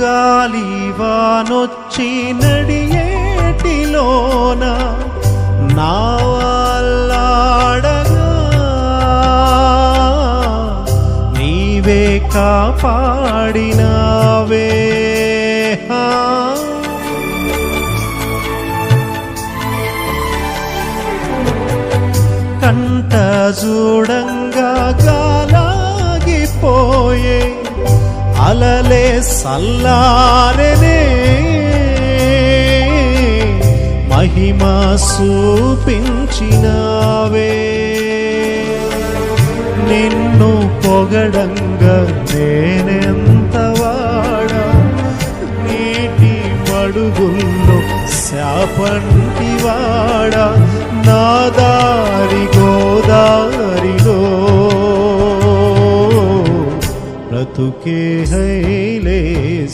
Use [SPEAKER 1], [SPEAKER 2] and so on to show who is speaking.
[SPEAKER 1] గాలి వానొచ్చి నడియేటిలోన నా నీవే కాపాడినావే కంట చూడంగా సల్లారనే మహిమ చూపించినావే నిన్ను పొగడంగా నేనెంత వాడా? నీటి మడుగుల్లో శాపంటివాడ तुके हैले